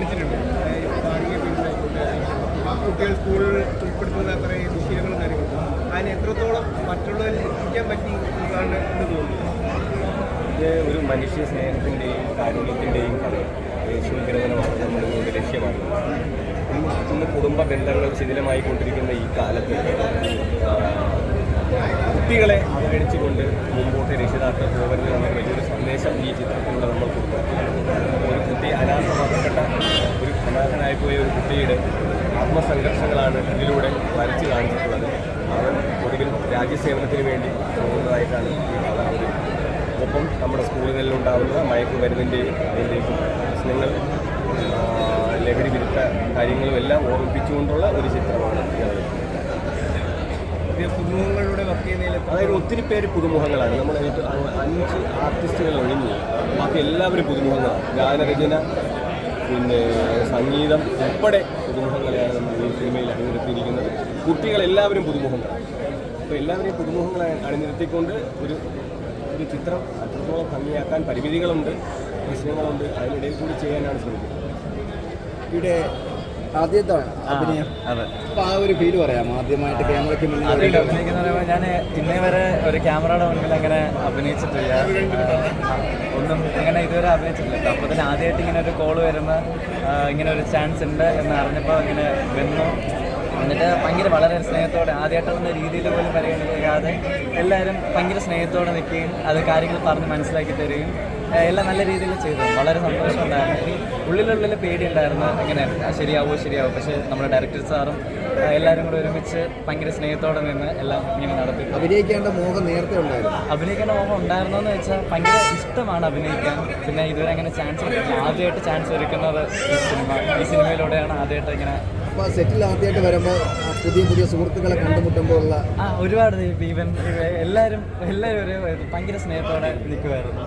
കാണിച്ചിട്ടുണ്ട്. ഭാഗിക പിന്തുണയായിക്കോട്ടെ, കുട്ടികൾ സ്കൂളിൽ ഉൾപ്പെടുത്തുന്ന കുറേ ദുശീലങ്ങളും കാര്യങ്ങളും. അതിന് എത്രത്തോളം മറ്റുള്ളവരിൽ എത്തിക്കാൻ പറ്റി എന്നാണ് എന്ന് തോന്നുന്നു. ഇത് ഒരു മനുഷ്യ സ്നേഹത്തിന്റെയും കാരുണ്യത്തിന്റെയും യേശുഗ്രഹണമാണ് നമ്മുടെ ഇതിന്റെ ലക്ഷ്യമാണ് ഇന്ന് കുടുംബ ബന്ധങ്ങൾ ശിഥിലമായി കൊണ്ടിരിക്കുന്ന ഈ കാലത്ത് കുട്ടികളെ അവഗണിച്ചുകൊണ്ട് മുമ്പോട്ട് രക്ഷിതാക്കൾ പോകരുത് എന്ന വലിയൊരു സന്ദേശം ഈ ചിത്രത്തിലൂടെ നമ്മൾ കൊടുക്കുന്നു ഒരു കുട്ടി അനാഥമാക്കപ്പെട്ട ഒരു അനാഥനായി പോയ ഒരു കുട്ടിയുടെ ആത്മസംഘർഷങ്ങളാണ് ഇതിലൂടെ വരച്ച് കാണിച്ചിട്ടുള്ളത്. അവൻ ഒടുവിൽ രാജ്യസേവനത്തിന് വേണ്ടി പോകുന്നതായിട്ടാണ് ഈ കാണുന്നത് ഒപ്പം നമ്മുടെ സ്കൂളുകളിൽ ഉണ്ടാകുന്ന മയക്കുമരുന്നിന്റെയും അതിന്റെയും പ്രശ്നങ്ങൾ ലഹരി വിരുദ്ധ കാര്യങ്ങളും എല്ലാം ഓർമ്മിപ്പിച്ചുകൊണ്ടുള്ള ഒരു ചിത്രമാണ് പുതുമുഖങ്ങളുടെ വർക്ക് ചെയ്യുന്നതിൽ അതായത് ഒത്തിരി പേര് പുതുമുഖങ്ങളാണ്. നമ്മൾ അഞ്ച് ആർട്ടിസ്റ്റുകൾ ഒഴിഞ്ഞു. ബാക്കി എല്ലാവരും പുതുമുഖങ്ങളാണ്. ഗാനരചന പിന്നെ സംഗീതം ഉൾപ്പെടെ പുതുമുഖങ്ങളെയാണ് നമ്മൾ ഈ സിനിമയിൽ അണിനിരത്തിയിരിക്കുന്നത്. കുട്ടികളെല്ലാവരും പുതുമുഖങ്ങളാണ്. അപ്പോൾ എല്ലാവരെയും പുതുമുഖങ്ങളെ അണിനിരത്തിക്കൊണ്ട് ഒരു ഒരു ചിത്രം അത്രത്തോളം ഭംഗിയാക്കാൻ പരിമിതികളുണ്ട് പ്രശ്നങ്ങളുണ്ട് അതിനിടയിൽ കൂടി ചെയ്യാനാണ് ശ്രമിക്കുന്നത്. ഇവിടെ ആദ്യത്തെ അഭിനയം. അതെ. അപ്പൊ ആ ഒരു ഫീൽ പറയാം ആദ്യമായിട്ട് ക്യാമറയ്ക്ക് മുന്നിൽ ഞാൻ ഇന്നേ വരെ ഒരു ക്യാമറയുടെ മുന്നിൽ അങ്ങനെ അഭിനയിച്ചിട്ടില്ല. ഒന്നും അങ്ങനെ ഇതുവരെ അഭിനയിച്ചിട്ടില്ല. അപ്പോൾ തന്നെ ആദ്യമായിട്ട് ഇങ്ങനെ ഒരു കോൾ വരുന്ന ഇങ്ങനെ ഒരു ചാൻസ് ഉണ്ട് എന്ന് അറിഞ്ഞപ്പോൾ ഇങ്ങനെ വന്നു. എന്നിട്ട് ഭയങ്കര വളരെ സ്നേഹത്തോടെ ആദ്യമായിട്ടുള്ള രീതിയിൽ പോലും പരിഗണിക്കാതെ എല്ലാവരും ഭയങ്കര സ്നേഹത്തോടെ നിൽക്കുകയും അത് കാര്യങ്ങൾ പറഞ്ഞ് മനസ്സിലാക്കി തരികയും എല്ലാം നല്ല രീതിയിൽ ചെയ്തു. വളരെ സന്തോഷമുണ്ടായിരുന്നു ഉണ്ടായിരുന്നു. ഉള്ളിലുള്ളിൽ പേടിയുണ്ടായിരുന്നു ഇങ്ങനെ ശരിയാവോ ശരിയാവോ? പക്ഷേ നമ്മുടെ ഡയറക്ടർ സാറും എല്ലാവരും കൂടെ ഒരുമിച്ച് ഭയങ്കര സ്നേഹത്തോടെ നിന്ന് എല്ലാം ഇങ്ങനെ നടത്തി. അഭിനയിക്കേണ്ട മോഹം നേരത്തെ ഉണ്ടായിരുന്നു. അഭിനയിക്കേണ്ട മോഹം ഉണ്ടായിരുന്നോ എന്ന് വെച്ചാൽ ഭയങ്കര ഇഷ്ടമാണ് അഭിനയിക്കാൻ. പിന്നെ ഇതുവരെ അങ്ങനെ ചാൻസ് ആദ്യമായിട്ട് ചാൻസ് ഒരുക്കുന്നത് ഈ സിനിമ ഈ സിനിമയിലൂടെയാണ് ആദ്യമായിട്ട് ഇങ്ങനെ സെറ്റിൽ ആദ്യമായിട്ട് വരുമ്പോൾ പുതിയ പുതിയ സുഹൃത്തുക്കളെ കണ്ടുമുട്ടുമ്പോൾ ഉള്ള ആ ഒരുപാട് ഈവൻ എല്ലാവരും എല്ലാവരും ഒരു ഭയങ്കര സ്നേഹത്തോടെ നിൽക്കുമായിരുന്നു